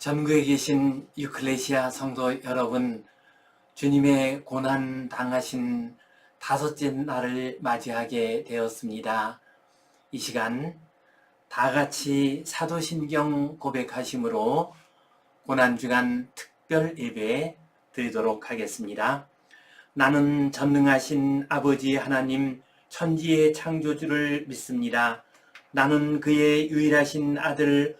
전국에 계신 유클레시아 성도 여러분, 주님의 고난 당하신 다섯째 날을 맞이하게 되었습니다. 이 시간 다 같이 사도신경 고백하심으로 고난주간 특별 예배 드리도록 하겠습니다. 나는 전능하신 아버지 하나님 천지의 창조주를 믿습니다. 나는 그의 유일하신 아들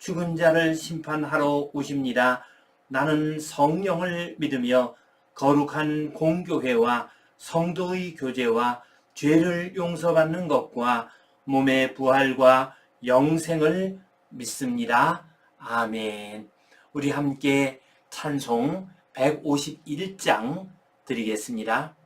죽은 자를 심판하러 오십니다. 나는 성령을 믿으며 거룩한 공교회와 성도의 교제와 죄를 용서받는 것과 몸의 부활과 영생을 믿습니다. 아멘. 우리 함께 찬송 151장 드리겠습니다.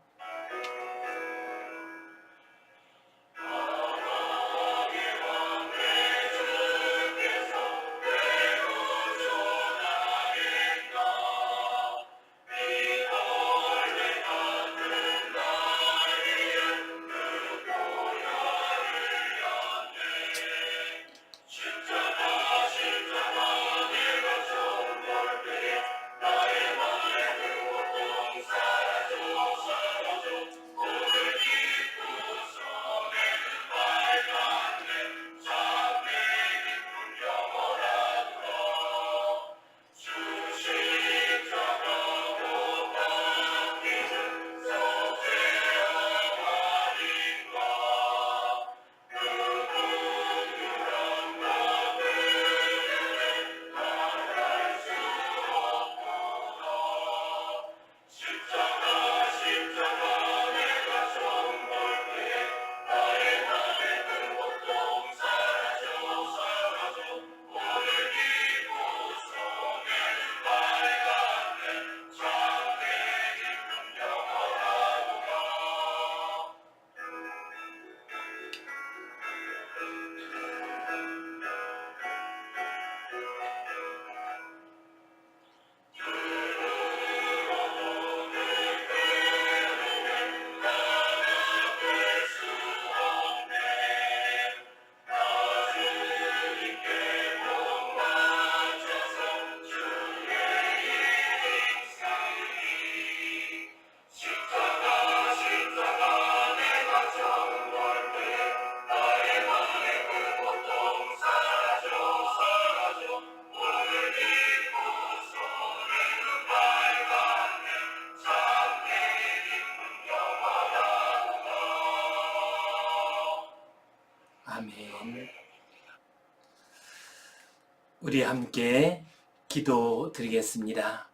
우리 함께 기도 드리겠습니다.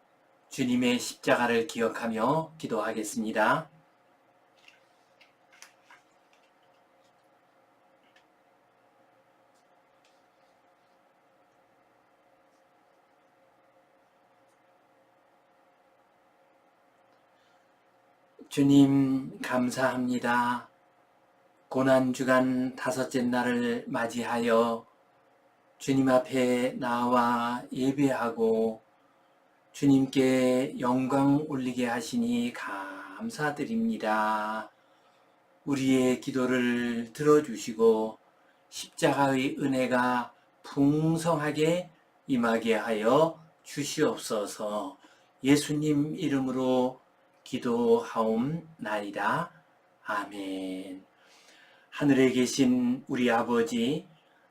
주님의 십자가를 기억하며 기도하겠습니다. 주님, 감사합니다. 고난주간 다섯째 날을 맞이하여 주님 앞에 나와 예배하고 주님께 영광 올리게 하시니 감사드립니다. 우리의 기도를 들어주시고 십자가의 은혜가 풍성하게 임하게 하여 주시옵소서 예수님 이름으로 기도하옵나이다. 아멘. 하늘에 계신 우리 아버지,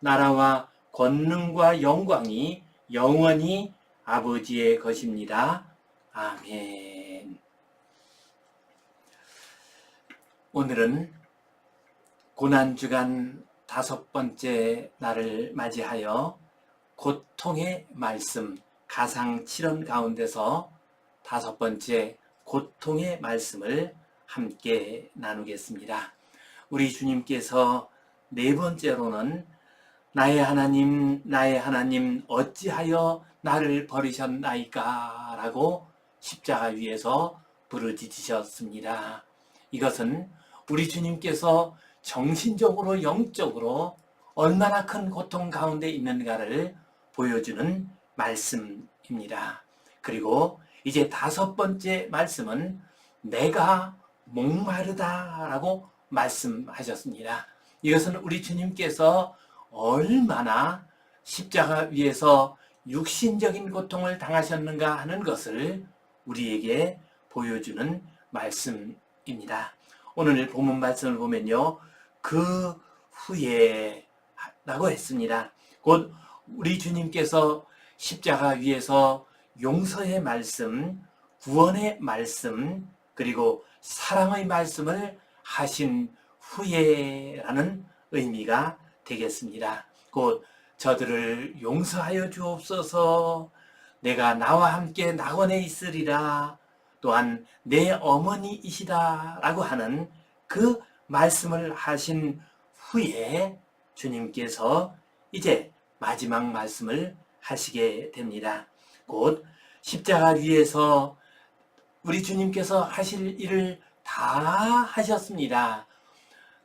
나라와 권능과 영광이 영원히 아버지의 것입니다. 아멘. 오늘은 고난주간 다섯 번째 날을 맞이하여 고통의 말씀, 가상 7원 가운데서 다섯 번째 고통의 말씀을 함께 나누겠습니다. 우리 주님께서 네 번째로는 나의 하나님, 나의 하나님, 어찌하여 나를 버리셨나이까? 라고 십자가 위에서 부르짖으셨습니다. 이것은 우리 주님께서 정신적으로, 영적으로 얼마나 큰 고통 가운데 있는가를 보여주는 말씀입니다. 그리고 이제 다섯 번째 말씀은 내가 목마르다라고 말씀하셨습니다. 이것은 우리 주님께서 얼마나 십자가 위에서 육신적인 고통을 당하셨는가 하는 것을 우리에게 보여주는 말씀입니다. 오늘 본문 말씀을 보면요. 그 후에 라고 했습니다. 곧 우리 주님께서 십자가 위에서 용서의 말씀, 구원의 말씀, 그리고 사랑의 말씀을 하신 후에라는 의미가 되겠습니다. 곧 저들을 용서하여 주옵소서 내가 나와 함께 낙원에 있으리라 또한 내 어머니이시다 라고 하는 그 말씀을 하신 후에 주님께서 이제 마지막 말씀을 하시게 됩니다. 곧 십자가 위에서 우리 주님께서 하실 일을 다 하셨습니다.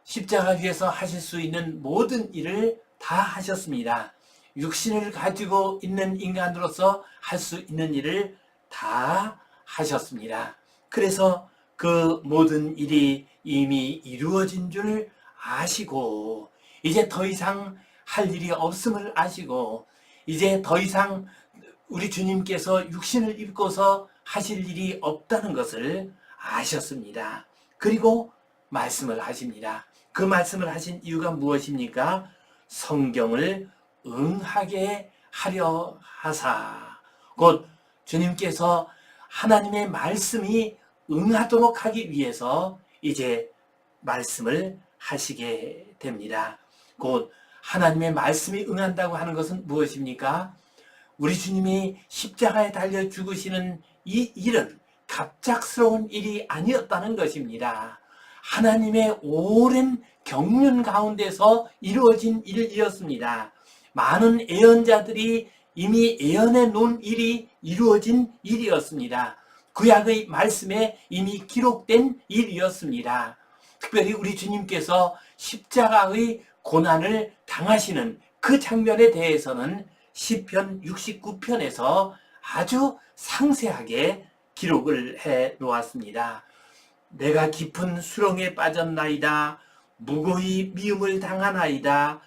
십자가 위에서 하실 수 있는 모든 일을 다 하셨습니다. 육신을 가지고 있는 인간으로서 할 수 있는 일을 다 하셨습니다. 그래서 그 모든 일이 이미 이루어진 줄 아시고 이제 더 이상 할 일이 없음을 아시고 이제 더 이상 우리 주님께서 육신을 입고서 하실 일이 없다는 것을 아셨습니다. 그리고 말씀을 하십니다. 그 말씀을 하신 이유가 무엇입니까? 성경을 응하게 하려 하사. 곧 주님께서 하나님의 말씀이 응하도록 하기 위해서 이제 말씀을 하시게 됩니다. 곧 하나님의 말씀이 응한다고 하는 것은 무엇입니까? 우리 주님이 십자가에 달려 죽으시는 이 일은 갑작스러운 일이 아니었다는 것입니다. 하나님의 오랜 경륜 가운데서 이루어진 일이었습니다. 많은 예언자들이 이미 예언해 놓은 일이 이루어진 일이었습니다. 구약의 말씀에 이미 기록된 일이었습니다. 특별히 우리 주님께서 십자가의 고난을 당하시는 그 장면에 대해서는 시편 69편에서 아주 상세하게 기록을 해 놓았습니다. 내가 깊은 수렁에 빠졌나이다. 무고히 미움을 당하나이다.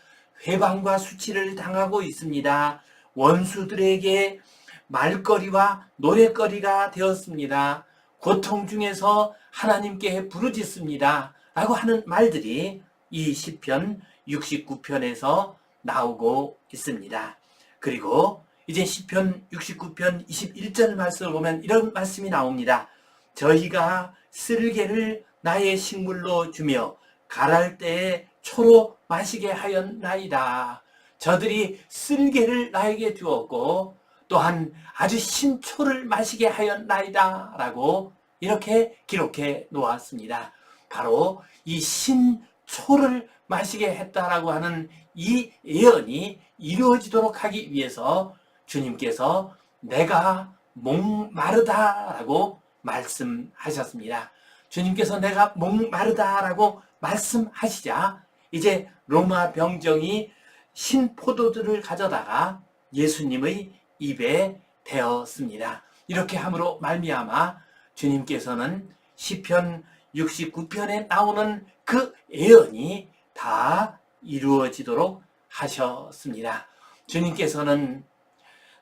회방과 수치를 당하고 있습니다. 원수들에게 말거리와 노래거리가 되었습니다. 고통 중에서 하나님께 부르짖습니다. 라고 하는 말들이 이 시편 69편에서 나오고 있습니다. 그리고 이제 시편 69편 21절 말씀을 보면 이런 말씀이 나옵니다. 저희가 쓸개를 나의 식물로 주며 가랄 때에 초로 마시게 하였나이다. 저들이 쓸개를 나에게 주었고 또한 아주 신초를 마시게 하였나이다. 라고 이렇게 기록해 놓았습니다. 바로 이 신초를 마시게 했다라고 하는 이 예언이 이루어지도록 하기 위해서 주님께서 내가 목마르다라고 말씀하셨습니다. 주님께서 내가 목마르다라고 말씀하시자 이제 로마 병정이 신포도들을 가져다가 예수님의 입에 대었습니다. 이렇게 함으로 말미암아 주님께서는 시편 69편에 나오는 그 예언이 다 이루어지도록 하셨습니다. 주님께서는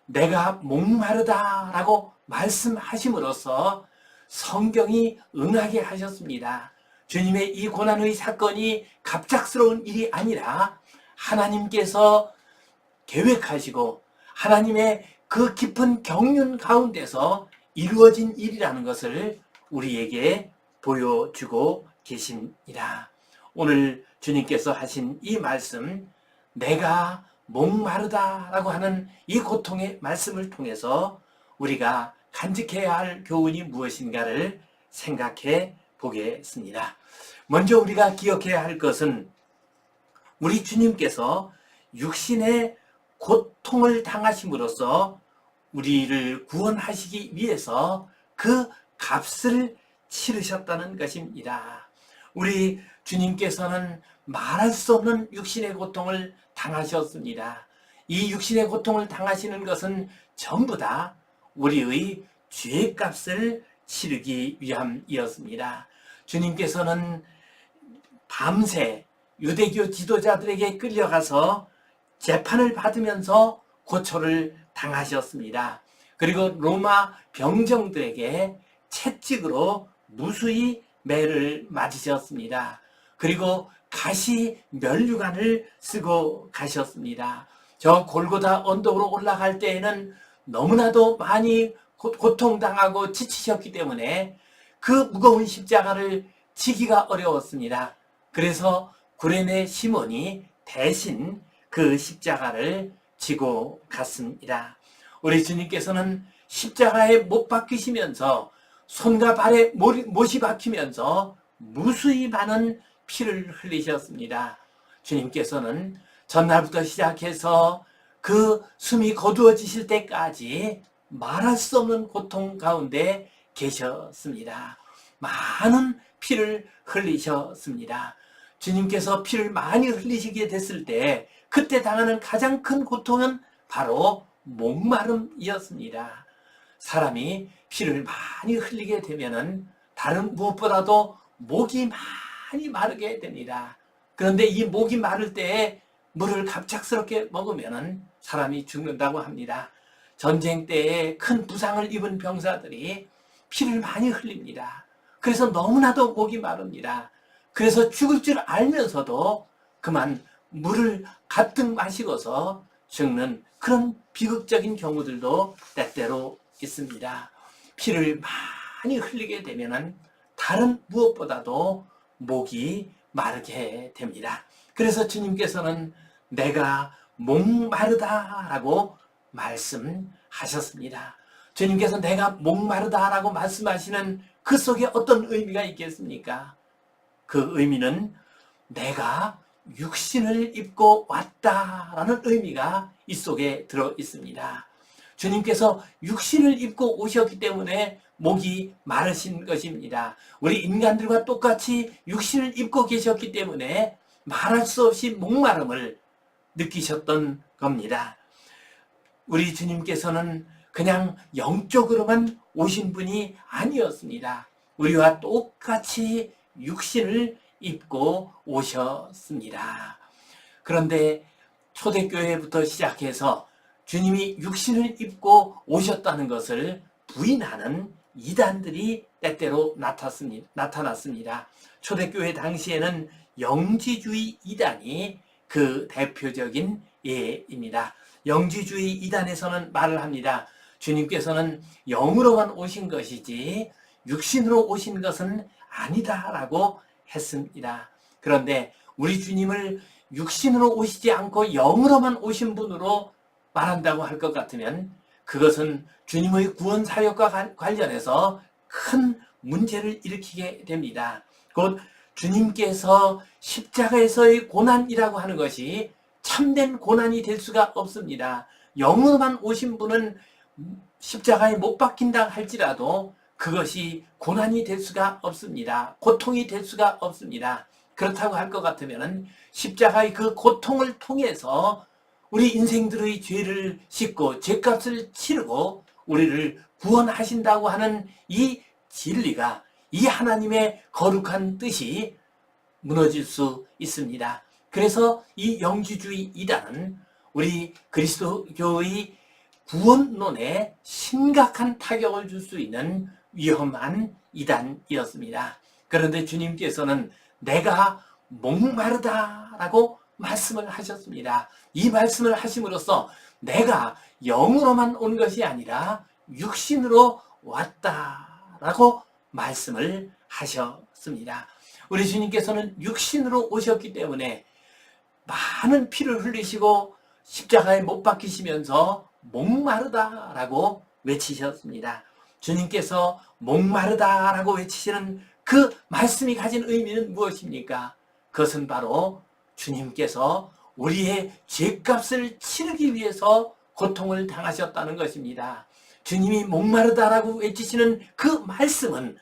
내가 목마르다라고 말씀하심으로써 성경이 응하게 하셨습니다. 주님의 이 고난의 사건이 갑작스러운 일이 아니라 하나님께서 계획하시고 하나님의 그 깊은 경륜 가운데서 이루어진 일이라는 것을 우리에게 보여주고 계십니다. 오늘 주님께서 하신 이 말씀, 내가 목마르다라고 하는 이 고통의 말씀을 통해서 우리가 간직해야 할 교훈이 무엇인가를 생각해 보겠습니다. 먼저 우리가 기억해야 할 것은 우리 주님께서 육신의 고통을 당하심으로써 우리를 구원하시기 위해서 그 값을 치르셨다는 것입니다. 우리 주님께서는 말할 수 없는 육신의 고통을 당하셨습니다. 이 육신의 고통을 당하시는 것은 전부 다 우리의 죄 값을 치르기 위함이었습니다. 주님께서는 밤새 유대교 지도자들에게 끌려가서 재판을 받으면서 고초를 당하셨습니다. 그리고 로마 병정들에게 채찍으로 무수히 매를 맞으셨습니다. 그리고 가시 면류관을 쓰고 가셨습니다. 저 골고다 언덕으로 올라갈 때에는 너무나도 많이 고- 고통당하고 지치셨기 때문에 그 무거운 십자가를 지기가 어려웠습니다. 그래서 구레네 시몬이 대신 그 십자가를 지고 갔습니다. 우리 주님께서는 십자가에 못 박히시면서 손과 발에 못이 박히면서 무수히 많은 피를 흘리셨습니다. 주님께서는 전날부터 시작해서 그 숨이 거두어지실 때까지 말할 수 없는 고통 가운데 계셨습니다. 많은 피를 흘리셨습니다. 주님께서 피를 많이 흘리시게 됐을 때 그때 당하는 가장 큰 고통은 바로 목마름이었습니다. 사람이 피를 많이 흘리게 되면은 다른 무엇보다도 목이 많이 마르게 됩니다. 그런데 이 목이 마를 때에 물을 갑작스럽게 먹으면은 사람이 죽는다고 합니다. 전쟁 때에 큰 부상을 입은 병사들이 피를 많이 흘립니다. 그래서 너무나도 목이 마릅니다. 그래서 죽을 줄 알면서도 그만 물을 가득 마시고서 죽는 그런 비극적인 경우들도 때때로 있습니다. 피를 많이 흘리게 되면은 다른 무엇보다도 목이 마르게 됩니다. 그래서 주님께서는 내가 목마르다라고 말씀하셨습니다. 주님께서 내가 목마르다라고 말씀하시는 그 속에 어떤 의미가 있겠습니까? 그 의미는 내가 육신을 입고 왔다라는 의미가 이 속에 들어 있습니다. 주님께서 육신을 입고 오셨기 때문에 목이 마르신 것입니다. 우리 인간들과 똑같이 육신을 입고 계셨기 때문에 말할 수 없이 목마름을 느끼셨던 겁니다. 우리 주님께서는 그냥 영적으로만 오신 분이 아니었습니다. 우리와 똑같이 육신을 입고 오셨습니다. 그런데 초대교회부터 시작해서 주님이 육신을 입고 오셨다는 것을 부인하는 이단들이 때때로. 나타났습니다. 초대교회 당시에는 영지주의 이단이 그 대표적인 예입니다. 영지주의 이단에서는 말을 합니다. 주님께서는 영으로만 오신 것이지 육신으로 오신 것은 아니다라고 했습니다. 그런데 우리 주님을 육신으로 오시지 않고 영으로만 오신 분으로 말한다고 할 것 같으면 그것은 주님의 구원 사역과 관- 관련해서 큰 문제를 일으키게 됩니다. 곧 주님께서 십자가에서의 고난이라고 하는 것이 참된 고난이 될 수가 없습니다. 영으로만 오신 분은 십자가에 못 박힌다 할지라도 그것이 고난이 될 수가 없습니다. 고통이 될 수가 없습니다. 그렇다고 할 것 같으면 십자가의 그 고통을 통해서 우리 인생들의 죄를 씻고 죄값을 치르고 우리를 구원하신다고 하는 이 진리가 이 하나님의 거룩한 뜻이 무너질 수 있습니다. 그래서 이 영지주의 이단은 우리 그리스도교의 구원론에 심각한 타격을 줄 수 있는 위험한 이단이었습니다. 그런데 주님께서는 내가 목마르다라고 말씀을 하셨습니다. 이 말씀을 하심으로써 내가 영으로만 온 것이 아니라 육신으로 왔다라고 말씀을 하셨습니다. 우리 주님께서는 육신으로 오셨기 때문에 많은 피를 흘리시고 십자가에 못 박히시면서 목마르다라고 외치셨습니다. 주님께서 목마르다라고 외치시는 그 말씀이 가진 의미는 무엇입니까? 그것은 바로 주님께서 우리의 죄값을 치르기 위해서 고통을 당하셨다는 것입니다. 주님이 목마르다라고 외치시는 그 말씀은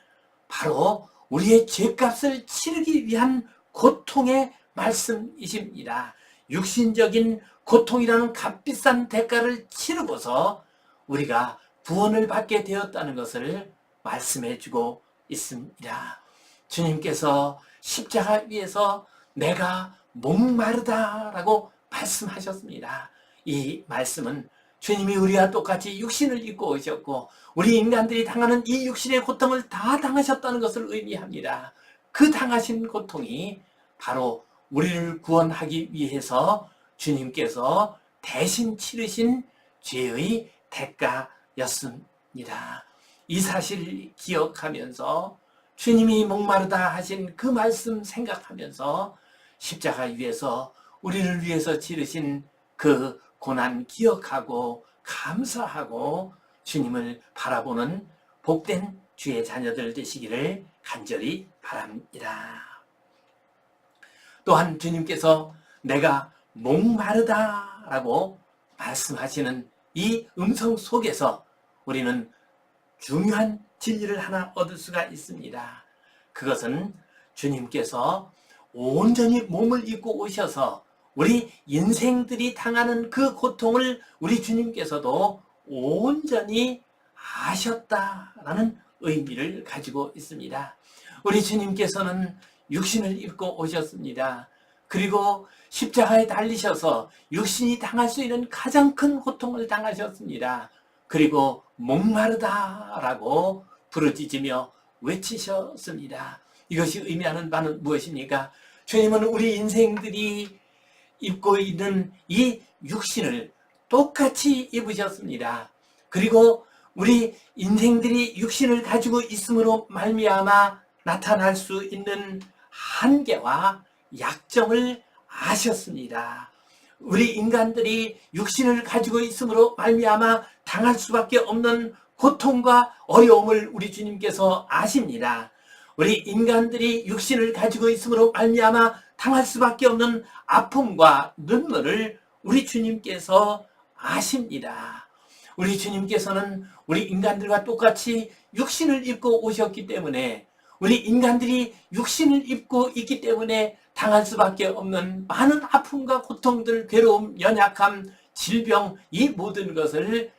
바로 우리의 죄값을 치르기 위한 고통의 말씀이십니다. 육신적인 고통이라는 값비싼 대가를 치르고서 우리가 구원을 받게 되었다는 것을 말씀해 주고 있습니다. 주님께서 십자가 위에서 내가 목마르다라고 말씀하셨습니다. 이 말씀은 주님이 우리와 똑같이 육신을 입고 오셨고 우리 인간들이 당하는 이 육신의 고통을 다 당하셨다는 것을 의미합니다. 그 당하신 고통이 바로 우리를 구원하기 위해서 주님께서 대신 치르신 죄의 대가였습니다. 이 사실 기억하면서 주님이 목마르다 하신 그 말씀 생각하면서 십자가 위에서 우리를 위해서 치르신 그 고난 기억하고 감사하고 주님을 바라보는 복된 주의 자녀들 되시기를 간절히 바랍니다. 또한 주님께서 내가 목마르다 라고 말씀하시는 이 음성 속에서 우리는 중요한 진리를 하나 얻을 수가 있습니다. 그것은 주님께서 온전히 몸을 입고 오셔서 우리 인생들이 당하는 그 고통을 우리 주님께서도 온전히 아셨다라는 의미를 가지고 있습니다. 우리 주님께서는 육신을 입고 오셨습니다. 그리고 십자가에 달리셔서 육신이 당할 수 있는 가장 큰 고통을 당하셨습니다. 그리고 목마르다라고 부르짖으며 외치셨습니다. 이것이 의미하는 바는 무엇입니까? 주님은 우리 인생들이 입고 있는 이 육신을 똑같이 입으셨습니다. 그리고 우리 인생들이 육신을 가지고 있음으로 말미암아 나타날 수 있는 한계와 약점을 아셨습니다. 우리 인간들이 육신을 가지고 있음으로 말미암아 당할 수밖에 없는 고통과 어려움을 우리 주님께서 아십니다. 우리 인간들이 육신을 가지고 있음으로 말미암아 당할 수밖에 없는 아픔과 눈물을 우리 주님께서 아십니다. 우리 주님께서는 우리 인간들과 똑같이 육신을 입고 오셨기 때문에 우리 인간들이 육신을 입고 있기 때문에 당할 수밖에 없는 많은 아픔과 고통들, 괴로움, 연약함, 질병 이 모든 것을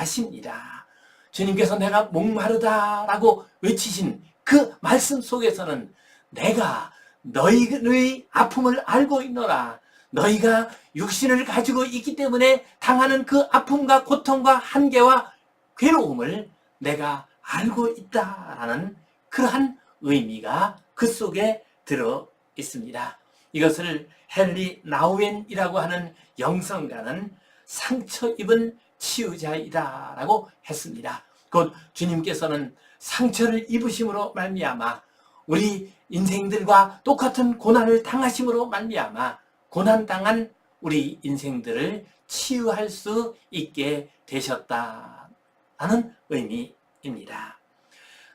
아십니다. 주님께서 내가 목마르다라고 외치신 그 말씀 속에서는 내가 너희의 아픔을 알고 있노라. 너희가 육신을 가지고 있기 때문에 당하는 그 아픔과 고통과 한계와 괴로움을 내가 알고 있다라는 그러한 의미가 그 속에 들어 있습니다. 이것을 헨리 나우엔이라고 하는 영성가는 상처 입은 치유자이다 라고 했습니다. 곧 주님께서는 상처를 입으심으로 말미암아 우리 인생들과 똑같은 고난을 당하심으로 말미암아 고난 당한 우리 인생들을 치유할 수 있게 되셨다라는 의미입니다.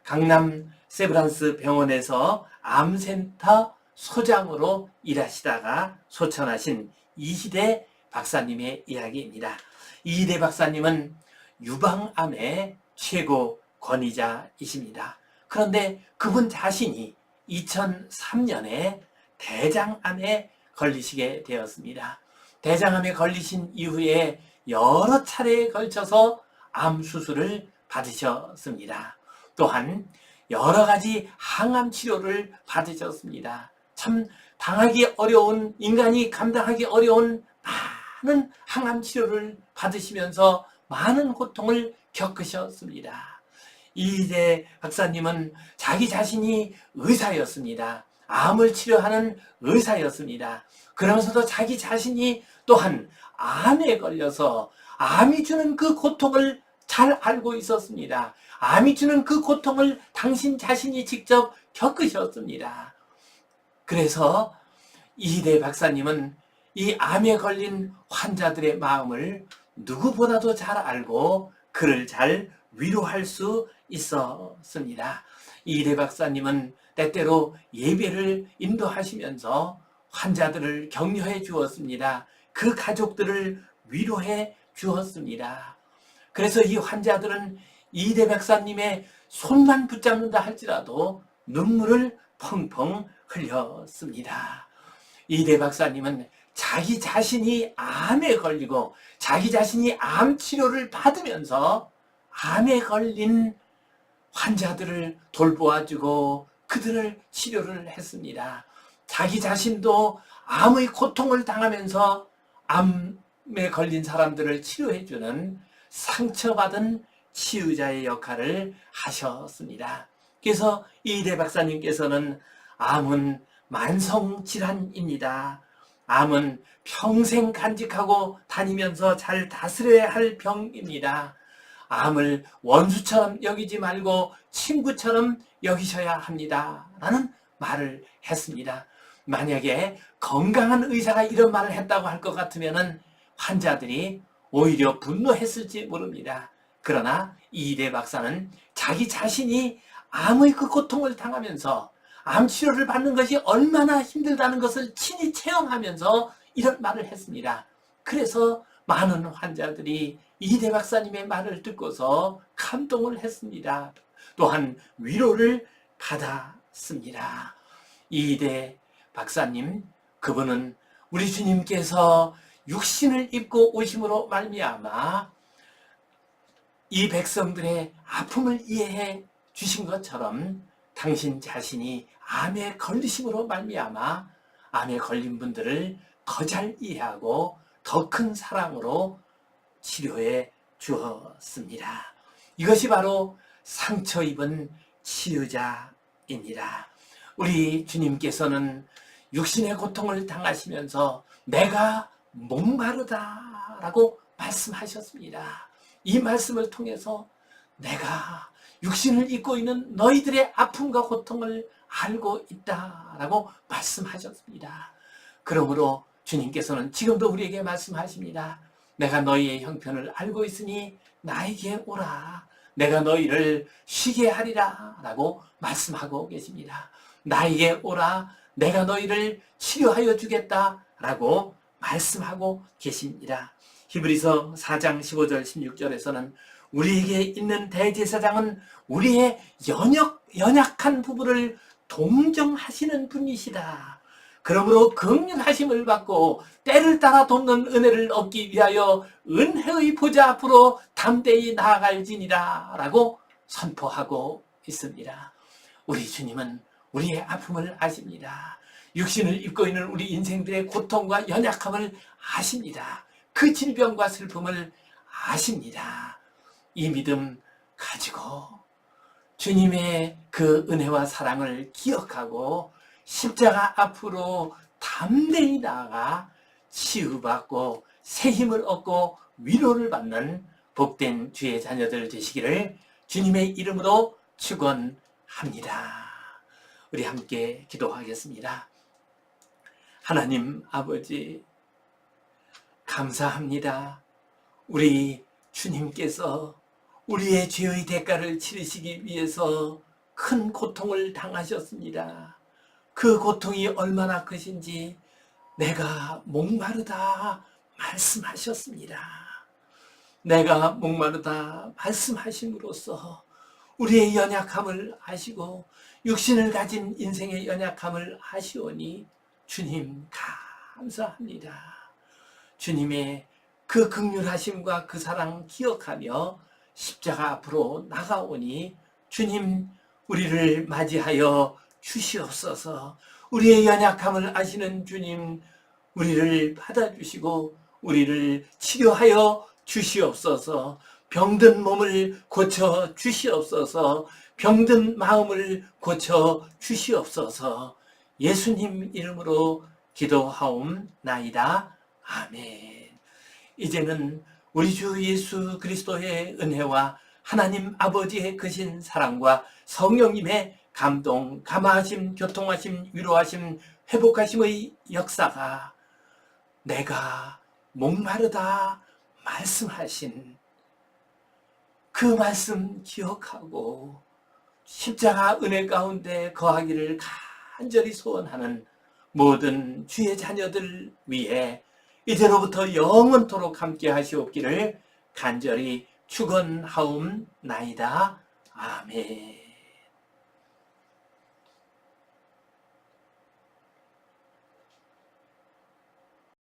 강남 세브란스 병원에서 암센터 소장으로 일하시다가 소천하신 이희대 박사님의 이야기입니다. 이희대 박사님은 유방암의 최고 권위자이십니다. 그런데 그분 자신이 2003년에 대장암에 걸리시게 되었습니다. 대장암에 걸리신 이후에 여러 차례에 걸쳐서 암 수술을 받으셨습니다. 또한 여러 가지 항암 치료를 받으셨습니다. 참 당하기 어려운 인간이 감당하기 어려운 많은 항암 치료를 받으시면서 많은 고통을 겪으셨습니다. 이재 박사님은 자기 자신이 의사였습니다. 암을 치료하는 의사였습니다. 그러면서도 자기 자신이 또한 암에 걸려서 암이 주는 그 고통을 잘 알고 있었습니다. 암이 주는 그 고통을 당신 자신이 직접 겪으셨습니다. 그래서 이대 박사님은 이 암에 걸린 환자들의 마음을 누구보다도 잘 알고 그를 잘 위로할 수 있었습니다. 이대 박사님은 때때로 예배를 인도하시면서 환자들을 격려해 주었습니다. 그 가족들을 위로해 주었습니다. 그래서 이 환자들은 이대 박사님의 손만 붙잡는다 할지라도 눈물을 펑펑 흘렸습니다. 이대 박사님은 자기 자신이 암에 걸리고 자기 자신이 암 치료를 받으면서 암에 걸린 환자들을 돌보아주고 그들을 치료를 했습니다. 자기 자신도 암의 고통을 당하면서 암에 걸린 사람들을 치료해주는 상처받은 치유자의 역할을 하셨습니다. 그래서 이대 박사님께서는 암은 만성질환입니다. 암은 평생 간직하고 다니면서 잘 다스려야 할 병입니다. 암을 원수처럼 여기지 말고 친구처럼 여기셔야 합니다. 라는 말을 했습니다. 만약에 건강한 의사가 이런 말을 했다고 할 것 같으면 환자들이 오히려 분노했을지 모릅니다. 그러나 이대 박사는 자기 자신이 암의 그 고통을 당하면서 암 치료를 받는 것이 얼마나 힘들다는 것을 친히 체험하면서 이런 말을 했습니다. 그래서 많은 환자들이 이대 박사님의 말을 듣고서 감동을 했습니다. 또한 위로를 받았습니다. 이대 박사님, 그분은 우리 주님께서 육신을 입고 오심으로 말미암아 이 백성들의 아픔을 이해해 주신 것처럼 당신 자신이 암에 걸리심으로 말미암아 암에 걸린 분들을 더 잘 이해하고 더 큰 사랑으로 치료해 주었습니다. 이것이 바로 상처 입은 치유자입니다. 우리 주님께서는 육신의 고통을 당하시면서 내가 목마르다라고 말씀하셨습니다. 이 말씀을 통해서 내가 육신을 입고 있는 너희들의 아픔과 고통을 알고 있다라고 말씀하셨습니다. 그러므로 주님께서는 지금도 우리에게 말씀하십니다. 내가 너희의 형편을 알고 있으니 나에게 오라. 내가 너희를 쉬게 하리라. 라고 말씀하고 계십니다. 나에게 오라. 내가 너희를 치료하여 주겠다. 라고 말씀하고 계십니다. 히브리서 4장 15절 16절에서는 우리에게 있는 대제사장은 우리의 연약, 연약한 부분을 동정하시는 분이시다. 그러므로 긍휼하심을 받고 때를 따라 돕는 은혜를 얻기 위하여 은혜의 보좌 앞으로 담대히 나아갈지니라 라고 선포하고 있습니다. 우리 주님은 우리의 아픔을 아십니다. 육신을 입고 있는 우리 인생들의 고통과 연약함을 아십니다. 그 질병과 슬픔을 아십니다. 이 믿음 가지고 주님의 그 은혜와 사랑을 기억하고 십자가 앞으로 담대히 나아가 치유받고 새 힘을 얻고 위로를 받는 복된 주의 자녀들 되시기를 주님의 이름으로 축원합니다. 우리 함께 기도하겠습니다. 하나님 아버지 감사합니다. 우리 주님께서 우리의 죄의 대가를 치르시기 위해서 큰 고통을 당하셨습니다. 그 고통이 얼마나 크신지 내가 목마르다 말씀하셨습니다. 내가 목마르다 말씀하심으로써 우리의 연약함을 아시고 육신을 가진 인생의 연약함을 아시오니 주님 감사합니다. 주님의 그 극률하심과 그 사랑 기억하며 십자가 앞으로 나가오니 주님 우리를 맞이하여 주시옵소서 우리의 연약함을 아시는 주님 우리를 받아주시고 우리를 치료하여 주시옵소서 병든 몸을 고쳐 주시옵소서 병든 마음을 고쳐 주시옵소서 예수님 이름으로 기도하옵나이다. 아멘. 이제는 우리 주 예수 그리스도의 은혜와 하나님 아버지의 크신 사랑과 성령님의 감동, 감화하심, 교통하심, 위로하심, 회복하심의 역사가 내가 목마르다 말씀하신 그 말씀 기억하고 십자가 은혜 가운데 거하기를 간절히 소원하는 모든 주의 자녀들 위해 이제로부터 영원토록 함께 하시옵기를 간절히 축원하옵나이다. 아멘.